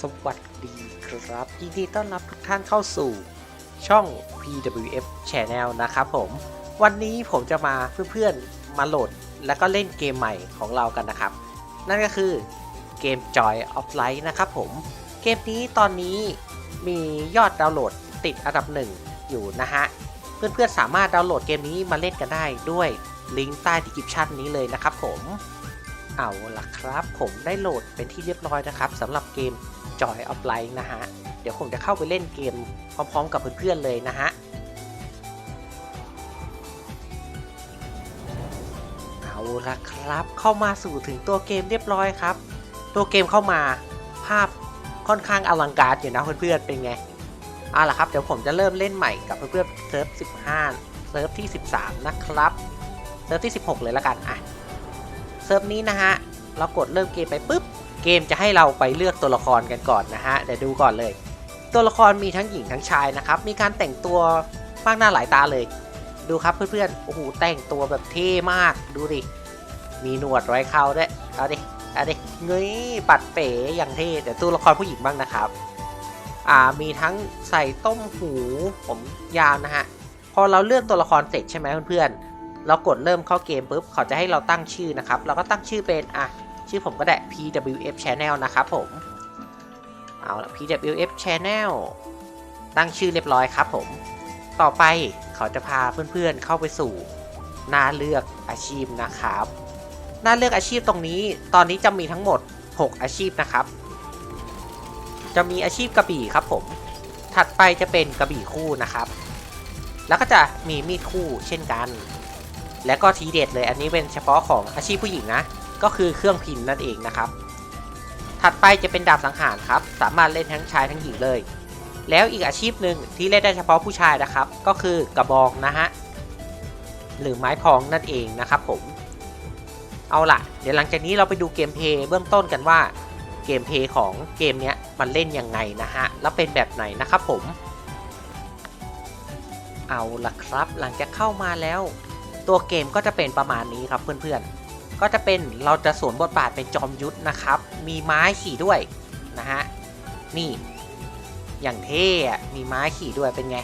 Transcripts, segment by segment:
สวัสดีครับยินดีต้อนรับทุกท่านเข้าสู่ช่อง PWF Channel นะครับผม วันนี้ผมจะมาเพื่อนๆมาโหลดแล้วก็เล่นเกมใหม่ของเรากันนะครับ นั่นก็คือเกม Joy of Light นะครับผม เกมนี้ตอนนี้มียอดดาวน์โหลดติดอันดับหนึ่งอยู่นะฮะ เพื่อนๆสามารถดาวน์โหลดเกมนี้มาเล่นกันได้ด้วยลิงก์ใต้ดีคริปชันนี้เลยนะครับผมเอาล่ะครับ ผมได้โหลดเป็นที่เรียบร้อยนะครับสำหรับเกม Joy of Light นะฮะ เดี๋ยวผมจะเข้าไปเล่นเกมพร้อมๆกับเพื่อนๆเลยนะฮะเอาละครับเข้ามาสู่ถึงตัวเกมเรียบร้อยครับ ตัวเกมเข้ามาภาพค่อนข้างอลังการอยู่นะเพื่อนๆเป็นไงเอาล่ะครับเดี๋ยวผมจะเริ่มเล่นใหม่กับเพื่อนๆเซิร์ฟ 15 เซิร์ฟที่ 13 นะครับ เซิร์ฟที่ 16 เลยละกันอะ เซิร์ฟนี้นะฮะ เรากดเริ่มเกมไปปุ๊บ เกมจะให้เราไปเลือกตัวละครกันก่อนนะฮะเดี๋ยวดูก่อนเลย ตัวละครมีทั้งหญิงทั้งชายนะครับ มีการแต่งตัวมากหน้าหลายตาเลย ดูครับเพื่อนๆโอ้โหแต่งตัวแบบเท่มากดูดิมีหนวดไว้เขาด้วยเอาดิเอาดิเงยปัดเป๋อย่างเท่แต่ตัวละครผู้หญิงบ้างนะครับอ่ามีทั้งใส่ต้มหูผมยาวนะฮะพอเราเลือกตัวละครเสร็จใช่ไหมเพื่อนๆเรากดเริ่มเข้าเกมปุ๊บเขาจะให้เราตั้งชื่อนะครับ เราก็ตั้งชื่อเป็นอะ ชื่อผมก็ได้ PWF Channel นะครับผม เอาละ PWF Channel ตั้งชื่อเรียบร้อยครับผม ต่อไปเขาจะพาเพื่อนๆเข้าไปสู่หน้าเลือกอาชีพนะครับ หน้าเลือกอาชีพตรงนี้ ตอนนี้จะมีทั้งหมด 6 อาชีพนะครับ จะมีอาชีพกระบี่ครับผม ถัดไปจะเป็นกระบี่คู่นะครับ แล้วก็จะมีมีดคู่เช่นกัน และก็ทีเด็ดเลยอันนี้เป็นเฉพาะของอาชีพผู้หญิงนะ ก็คือเครื่องพิมพ์นั่นเองนะครับ ถัดไปจะเป็นดาบสังหารครับ สามารถเล่นทั้งชายทั้งหญิงเลย แล้วอีกอาชีพหนึ่งที่เล่นได้เฉพาะผู้ชายนะครับ ก็คือกระบองนะฮะ หรือไม้พองนั่นเองนะครับผม เอาล่ะเดี๋ยวหลังจากนี้เราไปดูเกมเพย์เบื้องต้นกันว่าเกมเพย์ของเกมเนี้ยมันเล่นยังไงนะฮะ แล้วเป็นแบบไหนนะครับผม เอาล่ะครับ หลังจากเข้ามาแล้ว ตัวเกมก็จะเป็นประมาณนี้ครับเพื่อนๆ ก็จะเป็นเราจะสวมบทบาทเป็นจอมยุทธนะครับ มีไม้ขี่ด้วยนะฮะ นี่ อย่างเท่มีไม้ขี่ด้วยเป็นไง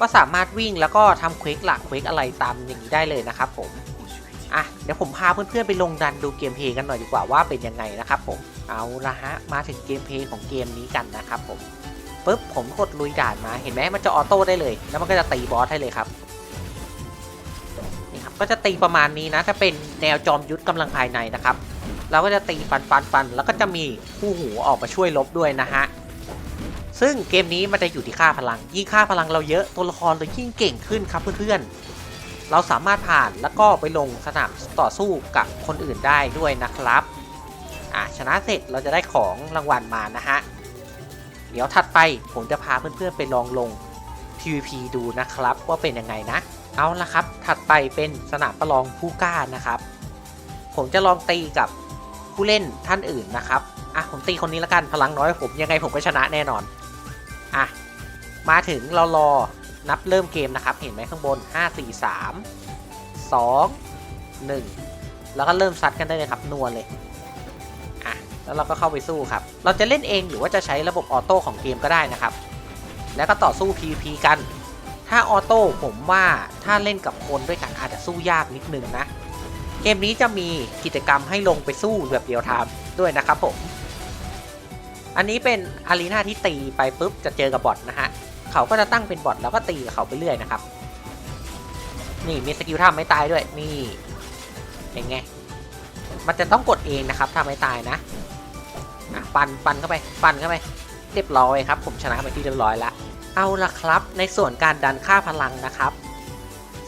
ก็สามารถวิ่งแล้วก็ทำเควกหลักเควกอะไรตามอย่างนี้ได้เลยนะครับผม อะ เดี๋ยวผมพาเพื่อนๆไปลงดันดูเกมเพย์กันหน่อยดีกว่าว่าเป็นยังไงนะครับผม เอาละฮะ มาถึงเกมเพย์ของเกมนี้กันนะครับผมปุ๊บผมกดลุยด่านมา เห็นไหมมันจะออโต้ได้เลย แล้วมันก็จะตีบอสให้เลยครับ ก็จะตีประมาณนี้นะ ถ้าเป็นแนวจอมยุทธกำลังภายในนะครับ เราก็จะตีฟันฟันฟันแล้วก็จะมีคู่หูออกมาช่วยลบด้วยนะฮะซึ่งเกมนี้มันจะอยู่ที่ค่าพลัง ยิ่งค่าพลังเราเยอะตัวละครเรายิ่งเก่งขึ้นครับเพื่อนๆเราสามารถผ่านแล้วก็ไปลงสนามต่อสู้กับคนอื่นได้ด้วยนะครับอะชนะเสร็จเราจะได้ของรางวัลมานะฮะเดี๋ยวถัดไปผมจะพาเพื่อนๆไปลองลง PVP ดูนะครับว่าเป็นยังไงนะ เอาละครับ ถัดไปเป็นสนามประลองผู้กล้านะครับ ผมจะลองตีกับผู้เล่นท่านอื่นนะครับ อะผมตีคนนี้ละกันพลังน้อยผมยังไงผมก็ชนะแน่นอน อะ มาถึงเรารอนับเริ่มเกมนะครับ เห็นไหมข้างบน 5 4 3 2 1 แล้วก็เริ่มซัดกันได้เลยครับนวลเลยอะแล้วเราก็เข้าไปสู้ครับ เราจะเล่นเองหรือว่าจะใช้ระบบออโต้ของเกมก็ได้นะครับ แล้วก็ต่อสู้ PVP กัน ถ้าออโต้ผมว่าถ้าเล่นกับคนด้วยกันอาจจะสู้ยากนิดนึงนะ เกมนี้จะมีกิจกรรมให้ลงไปสู้แบบเดียวไทม์ด้วยนะครับผม อันนี้เป็นอารีนาที่ตีไปปุ๊บจะเจอกับบอทนะฮะ เขาก็จะตั้งเป็นบอทแล้วก็ตีกับเขาไปเรื่อยนะครับ นี่มีสกิลท่าไม่ตายด้วยนี่เป็นไง มันจะต้องกดเองนะครับถ้าไม่ตายนะอะปันปันเข้าไป ปันเข้าไป เรียบร้อยครับ ผมชนะไปที่เรียบร้อยละ เอาละครับ ในส่วนการดันค่าพลังนะครับ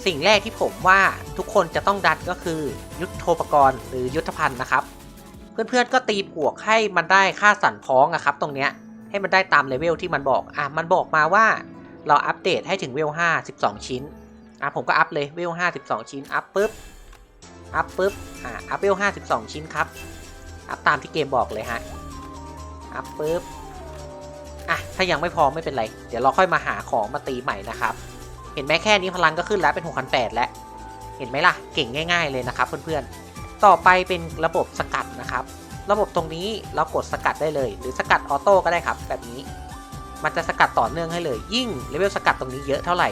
สิ่งแรกที่ผมว่าทุกคนจะต้องดันก็คือยุทโธปกรณ์หรือยุทธภัณฑ์นะครับ เพื่อนๆก็ตีบวกให้มันได้ค่าสั่นพ้องอะครับ ตรงเนี้ยให้มันได้ตามเลเวลที่มันบอกอะมันบอกมาว่าเราอัปเดตให้ถึงเวล5 12 ชิ้นอะผมก็อัพเลยเวล5 12 ชิ้นอัพปุ๊บอัพปุ๊บอะอัพเวล5 12 ชิ้นครับอัพตามที่เกมบอกเลยฮะอัพปุ๊บ อะถ้ายังไม่พอไม่เป็นไร เดี๋ยวเราค่อยมาหาของมาตีใหม่นะครับ เห็นไหมแค่นี้พลังก็ขึ้นแล้วเป็น6,800แล้ว เห็นไหมล่ะ เก่งง่าย ๆเลยนะครับเพื่อนๆ ต่อไปเป็นระบบสกัดนะครับ ระบบตรงนี้เรากดสกัดได้เลย หรือสกัดออโต้ก็ได้ครับ แบบนี้ มันจะสกัดต่อเนื่องให้เลย ยิ่งเลเวลสกัดตรงนี้เยอะเท่าไหร่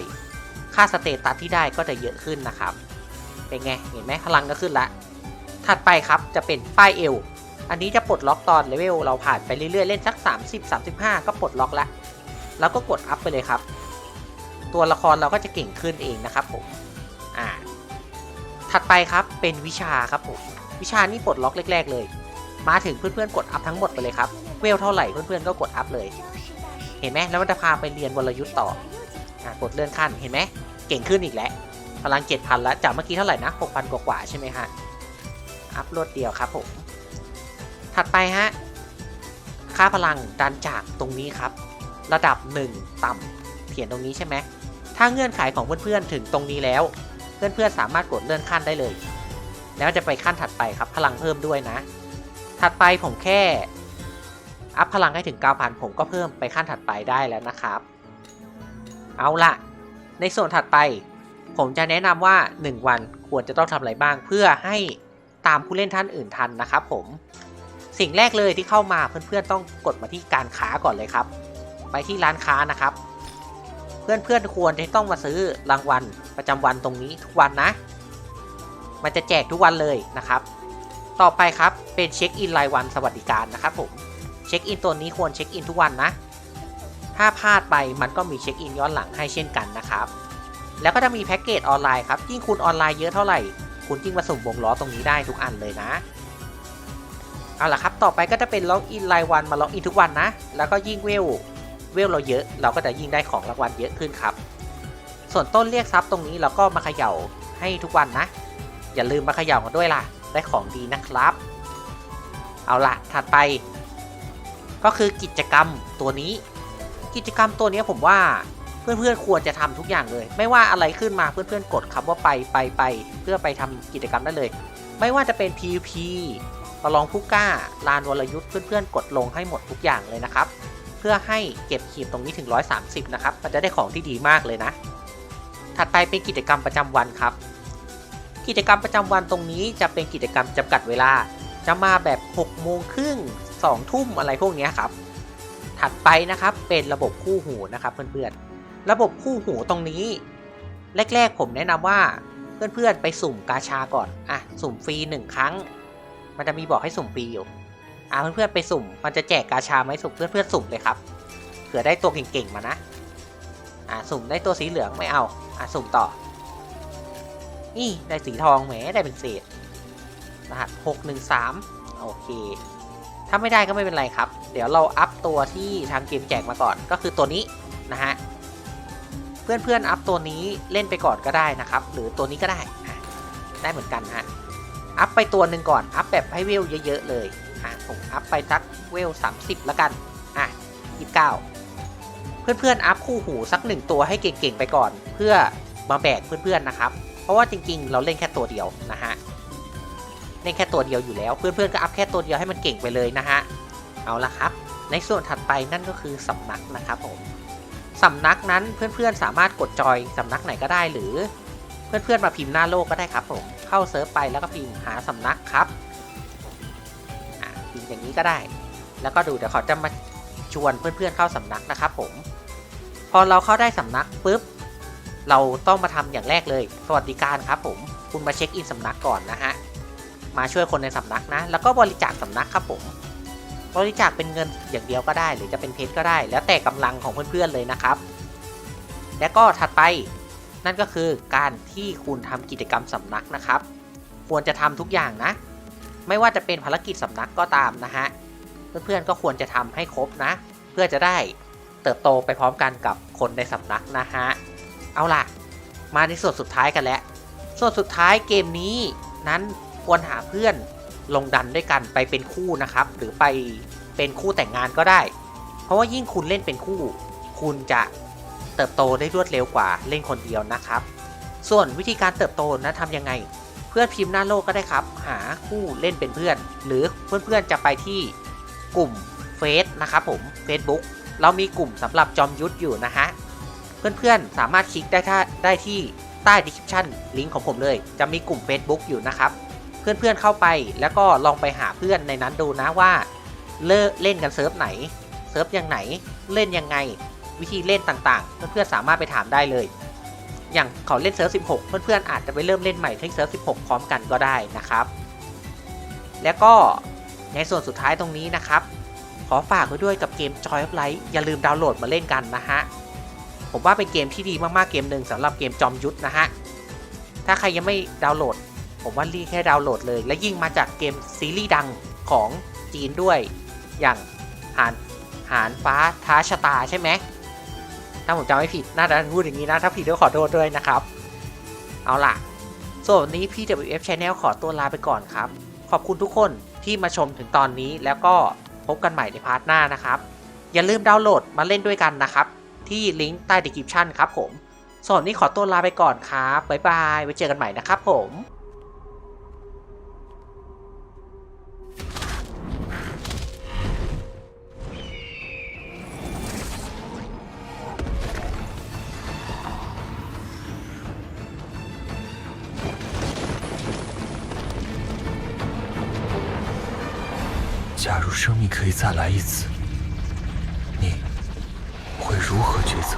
ค่าสเตตัสที่ได้ก็จะเยอะขึ้นนะครับ เป็นไง เห็นไหมพลังก็ขึ้นละ ถัดไปครับจะเป็นป้ายเอว อันนี้จะปลดล็อกตอนเลเวลเราผ่านไปเรื่อยๆ เล่นสัก 30 35 ก็ปลดล็อกละแล้วก็กดอัพไปเลยครับ ตัวละครเราก็จะเก่งขึ้นเองนะครับผม อ่า ถัดไปครับเป็นวิชาครับผม วิชานี่ปลดล็อกแรก ๆ เลย มาถึงเพื่อนๆกดอัพทั้งหมดไปเลยครับ เวลเท่าไหร่เพื่อนๆก็กดอัพเลย เห็นไหมแล้วมันจะพาไปเรียนวรยุทธ์ต่อ อ่ากดเลื่อนขั้น เห็นไหม เก่งขึ้นอีกแล้วพลัง 7,000 แล้ว จากเมื่อกี้เท่าไหร่นะ 6,000 กว่าๆใช่ไหมฮะ อัพรวดเดียวครับผม ถัดไปฮะ ค่าพลังดันจากตรงนี้ครับ ระดับ 1 ต่ำเขียนตรงนี้ใช่ไหม ถ้าเงื่อนไขของเพื่อนๆถึงตรงนี้แล้ว เพื่อนๆสามารถกดเลื่อนขั้นได้เลย แล้วจะไปขั้นถัดไปครับ พลังเพิ่มด้วยนะ ถัดไปผมแค่ อัพพลังให้ถึง9,000ผมก็เพิ่มไปขั้นถัดไปได้แล้วนะครับ เอาละในส่วนถัดไป ผมจะแนะนำว่า 1 วันควรจะต้องทำอะไรบ้าง เพื่อให้ตามผู้เล่นท่านอื่นทันนะครับผม สิ่งแรกเลยที่เข้ามาเพื่อนๆต้องกดมาที่การค้าก่อนเลยครับ ไปที่ร้านค้านะครับ เพื่อนๆควรจะต้องมาซื้อรางวัลประจำวันตรงนี้ทุกวันนะ มันจะแจกทุกวันเลยนะครับ ต่อไปครับเป็นเช็คอินรายวันสวัสดิการนะครับผมเช็คอินตัวนี้ควรเช็คอินทุกวันนะ ถ้าพลาดไปมันก็มีเช็คอินย้อนหลังให้เช่นกันนะครับ แล้วก็จะมีแพ็กเกจออนไลน์ครับยิ่งคุณออนไลน์เยอะเท่าไหร่ คุณยิ่งมาสุ่มวงล้อตรงนี้ได้ทุกอันเลยนะ เอาล่ะครับ ต่อไปก็จะเป็นล็อกอินรายวันมาล็อกอินทุกวันนะ แล้วก็ยิ่งเวล เวลเราเยอะ เราก็จะยิ่งได้ของรางวัลเยอะขึ้นครับ ส่วนต้นเรียกทรัพย์ตรงนี้เราก็มาเขย่าให้ทุกวันนะ อย่าลืมมาเขย่ากันด้วยล่ะ ได้ของดีนะครับ เอาล่ะ ถัดไป ก็คือกิจกรรมตัวนี้ กิจกรรมตัวนี้ผมว่าเพื่อนๆควรจะทำทุกอย่างเลย ไม่ว่าอะไรขึ้นมาเพื่อนๆกดคำว่าไปไปไปเพื่อไปทำกิจกรรมได้เลย ไม่ว่าจะเป็น PVP ประลองผู้กล้าลานวรยุทธ์เพื่อนๆ กดลงให้หมดทุกอย่างเลยนะครับ เพื่อให้เก็บขีดตรงนี้ถึง 130 นะครับ มันจะได้ของที่ดีมากเลยนะ ถัดไปเป็นกิจกรรมประจำวันครับ กิจกรรมประจำวันตรงนี้จะเป็นกิจกรรมจำกัดเวลา จะมาแบบ6โมงครึ่ง2ทุ่มอะไรพวกนี้ครับ ถัดไปนะครับเป็นระบบคู่หูนะครับเพื่อนๆ ระบบคู่หูตรงนี้ แรก ๆ ผมแนะนำว่าเพื่อนๆไปสุ่มกาชาก่อน อะ สุ่มฟรีหนึ่งครั้ง มันจะมีบอกให้สุ่มฟรีอยู่ อะเพื่อนๆไปสุ่ม มันจะแจกกาชาไหมสุ่มเพื่อนๆสุ่มเลยครับ เผื่อได้ตัวเก่งๆมานะ อะสุ่มได้ตัวสีเหลืองไม่เอา อะสุ่มต่อ นี่ได้สีทองแหมได้เป็นเศษ รหัสหกหนึ่งสามโอเค ถ้าไม่ได้ก็ไม่เป็นไรครับ เดี๋ยวเราอัพตัวที่ทางเกมแจกมาก่อน ก็คือตัวนี้นะฮะ เพื่อนๆอัพตัวนี้เล่นไปก่อนก็ได้นะครับ หรือตัวนี้ก็ได้ ได้เหมือนกันฮะ อัพไปตัวหนึ่งก่อน อัพแบบให้เวลเยอะๆเลย อะ ผมอัพไปสักเวล 30แล้วกัน อะ 29 เพื่อนๆ อัพคู่หูสักหนึ่งตัวให้เก่งๆ ไปก่อน เพื่อมาแบกเพื่อนๆ นะครับ เพราะว่าจริงๆ เราเล่นแค่ตัวเดียวนะฮะ เล่นแค่ตัวเดียวอยู่แล้ว เพื่อนๆ ก็อัพแค่ตัวเดียวให้มันเก่งไปเลยนะฮะ เอาละครับ ในส่วนถัดไปนั่นก็คือสำนักนะครับผมสำนักนั้นเพื่อนๆ สามารถกดจอยสำนักไหนก็ได้หรือ เพื่อนๆ มาพิมพ์หน้าโลกก็ได้ครับผม เข้าเซิร์ฟไปแล้วก็พิมพ์หาสำนักครับพิมพ์อย่างนี้ก็ได้ แล้วก็ดูเดี๋ยวเขาจะมาชวนเพื่อนๆเข้าสำนักนะครับผม พอเราเข้าได้สำนักปุ๊บ เราต้องมาทำอย่างแรกเลย สวัสดิการครับผม คุณมาเช็คอินสำนักก่อนนะฮะ มาช่วยคนในสำนักนะ แล้วก็บริจาคสำนักครับผม บริจาคเป็นเงินอย่างเดียวก็ได้ หรือจะเป็นเพชรก็ได้ แล้วแต่กำลังของเพื่อนๆเลยนะครับ แล้วก็ถัดไป นั่นก็คือการที่คุณทำกิจกรรมสำนักนะครับ ควรจะทำทุกอย่างนะ ไม่ว่าจะเป็นภารกิจสำนักก็ตามนะฮะเพื่อนๆก็ควรจะทำให้ครบนะ เพื่อจะได้เติบโตไปพร้อมกันกับคนในสำนักนะฮะเอาล่ะ มาในส่วนสุดท้ายกันแล้วส่วนสุดท้ายเกมนี้นั้นควรหาเพื่อนลงดันด้วยกันไปเป็นคู่นะครับ หรือไปเป็นคู่แต่งงานก็ได้ เพราะว่ายิ่งคุณเล่นเป็นคู่ คุณจะ เติบโตได้รวดเร็วกว่าเล่นคนเดียวนะครับ ส่วนวิธีการเติบโตนะทำยังไง เพื่อนพิมพ์หน้าโลกก็ได้ครับ หาคู่เล่นเป็นเพื่อน หรือเพื่อนๆจะไปที่กลุ่มเฟซนะครับผม Facebook เรามีกลุ่มสำหรับจอมยุทธอยู่นะฮะเพื่อนๆสามารถคลิกได้ถ้าได้ที่ใต้ description ลิงก์ของผมเลย จะมีกลุ่ม Facebook อยู่นะครับ เพื่อนๆเข้าไปแล้วก็ลองไปหาเพื่อนในนั้นดูนะว่า เลิกเล่นกันเซิร์ฟไหน เซิร์ฟยังไหน เล่นยังไง วิธีเล่นต่างๆ เพื่อนๆสามารถไปถามได้เลย อย่างเขาเล่นเซิร์ฟ16 เพื่อนๆอาจจะไปเริ่มเล่นใหม่ที่เซิร์ฟ16 พร้อมกันก็ได้นะครับ แล้วก็ในส่วนสุดท้ายตรงนี้นะครับ ขอฝากไว้ด้วยกับเกม Joy of Light อย่าลืมดาวน์โหลดมาเล่นกันนะฮะ ผมว่าเป็นเกมที่ดีมากๆเกมหนึ่งสำหรับเกมจอมยุทธนะฮะ ถ้าใครยังไม่ดาวน์โหลด ผมว่ารีแค่ดาวน์โหลดเลย และยิ่งมาจากเกมซีรีส์ดังของจีนด้วย อย่างหานหานฟ้าท้าชะตาใช่ไหม ถ้าผมจำไม่ผิดน่าจะพูดอย่างนี้นะ ถ้าผิดก็ขอโทษด้วยนะครับ เอาล่ะส่วนนี้ PWF Channel ขอตัวลาไปก่อนครับ ขอบคุณทุกคนที่มาชมถึงตอนนี้แล้วก็พบกันใหม่ในพาร์ทหน้านะครับ อย่าลืมดาวน์โหลดมาเล่นด้วยกันนะครับ ที่ลิงก์ใต้ description ครับผมส่วนนนี้ขอตัวลาไปก่อนครับบ๊ายบายไว้เจอกันใหม่นะครับผม 假如生命可以再来一次，你会如何抉择？